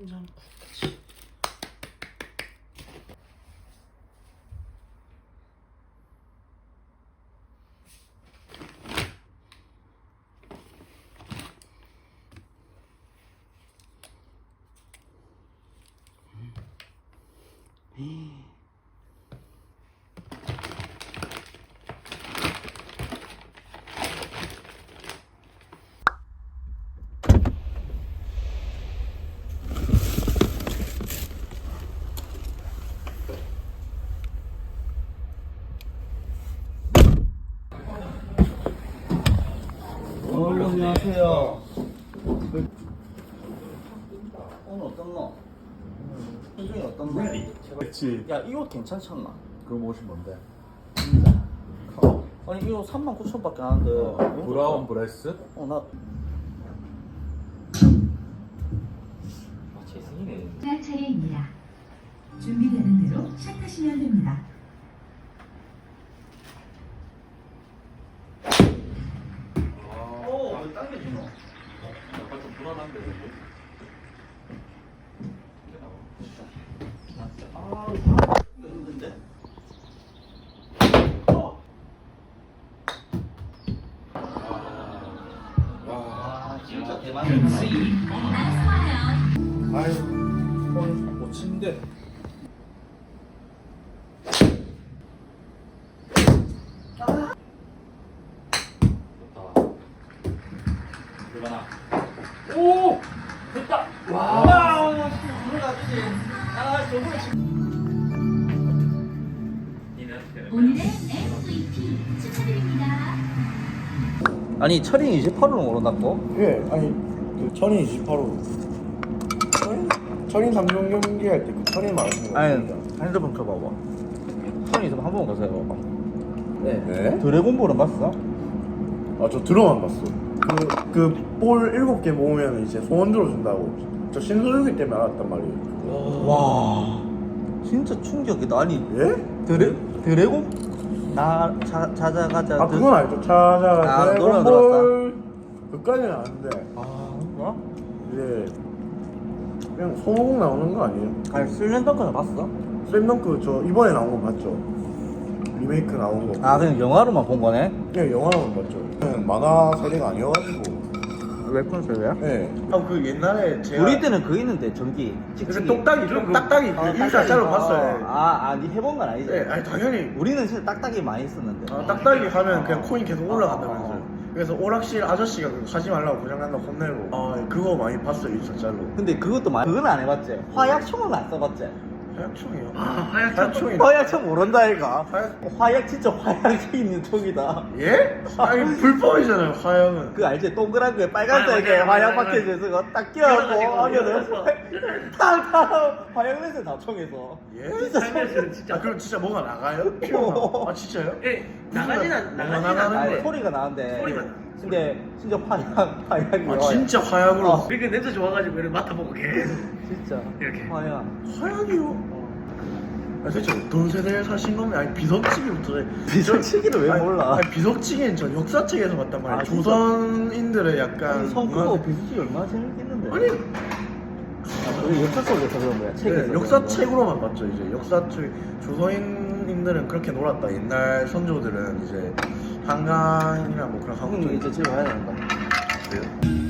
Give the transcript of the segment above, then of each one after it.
쌈장 국지. 음. 음. 음. 그렇지. 야, 이 옷 괜찮잖나? 그럼 옷이 뭔데? 아니, 이 옷 3만 9천 밖에 안 하는데. 어, 브라운 브레스? 어, 나. 할 차례입니다. 준비되는 대로 시작하시면 됩니다. 오, 왜 당겨지노? 약간 좀 불안한데. 아, 이거 힘든데? 어. 와, 진짜 대박이다. 아유, 손 고친데. 좋다. 들어가나? 오! 됐다! 와! 들어가지. 아, 저거 오늘의 MVP 축하드립니다. 아니, 철인 28호는 오른다고? 예, 아니 그 천인 28호 천인 삼종 경기 할 때 그 천인 말하시는 거 아니, 같습니다. 핸드폰 켜봐봐. 철인 있으면 한번 가서 해봐봐. 네. 네? 드래곤볼은 봤어? 아저 들어만 봤어. 그그볼 일곱 개 모으면 이제 소원 들어준다고. 저 신소유기 때문에 알았단 말이에요. 와, 진짜 충격이다. 아니, 예? 드래, 드래곤? 나, 자, 찾아가자. 아 그건 알죠. 찾아 아, 노래는 드래곤볼 그까지는 아는데 아, 뭐야? 이제 그냥 소모공 나오는 거 아니에요? 아니, 슬렌더크는 봤어? 슬램덩크 저 이번에 나온 거 봤죠? 리메이크 나온 거. 아, 그냥 영화로만 본 거네? 네, 영화로만 봤죠. 그냥 만화 세대가 아니어가지고. 웹툰 세대야? 네. 아, 그 옛날에 제가. 우리 때는 그거 있는데, 전기. 찍찍이. 똑딱이, 좀 딱딱이, 그 일사짜로 봤어요. 아, 아, 니 해본 건 아니지? 네, 아니, 당연히. 우리는 진짜 딱딱이 많이 썼는데. 아, 딱딱이 하면 그냥 코인 계속 올라간다면서요. 그래서 오락실 아저씨가 그거 하지 말라고 고장난다 고 혼내고. 아, 그거 많이 봤어요, 일사짜로. 근데 그것도 많이, 그건 안 해봤지? 화약총은 안 써봤지? 하약총이요? 아, 하약총. 화약총 모른다, 이가. 화약, 화약 진짜 화약이 있는 총이다. 예? 아니, 불법이잖아요, 화약은. 그 알지? 동그란 거에 빨간색에 화약 박혀져 있어. 그거 딱 끼워갖고 하면은 탕탕 화약 냄새 다 총에서. 예? 진짜 총. 진짜. 아, 그럼 진짜 뭐가 나가요? 피어나. 아, 진짜요? 예, 나가진 않, 뭐가 나가진 나가는 않. 거예요? 소리가 나는데. 소리가 나. 근데 진짜 화약 화약이 아, 진짜 화약으로. 어. 그러니까 냄새 좋아가지고 이렇게 맡아보고 계속 진짜 이렇게. 화약. 화약이요? 아, 대체 어떤 세대에 사신 겁니까? 아니, 비석치기부터. 해. 비석치기를 왜 아니, 몰라? 아니, 비석치기는 저 역사책에서 봤단 말이에요. 아, 진짜? 조선인들의 약간. 성 그거 문화- 비석치기 얼마나 재밌겠는데. 아니, 아, 우리 역사 속에서 그런 거야. 책에서. 네, 역사책으로만 봤죠. 이제 역사책 조선인들은 그렇게 놀았다. 옛날 선조들은 이제 한강이나 뭐 그런 그런 거 한국 이제 집에 가야 된다. 이거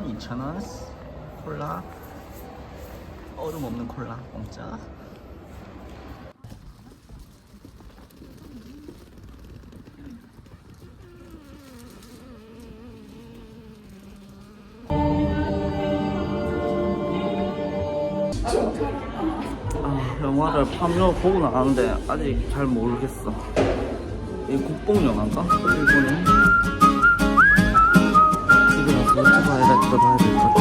2,000원, 2,000원. 콜라. 얼음 없는 콜라. 공짜 아, 영화를 파묘 보고 나왔는데 아직 잘 모르겠어. 이 국뽕 영화인가? 일본의? YouTube はやら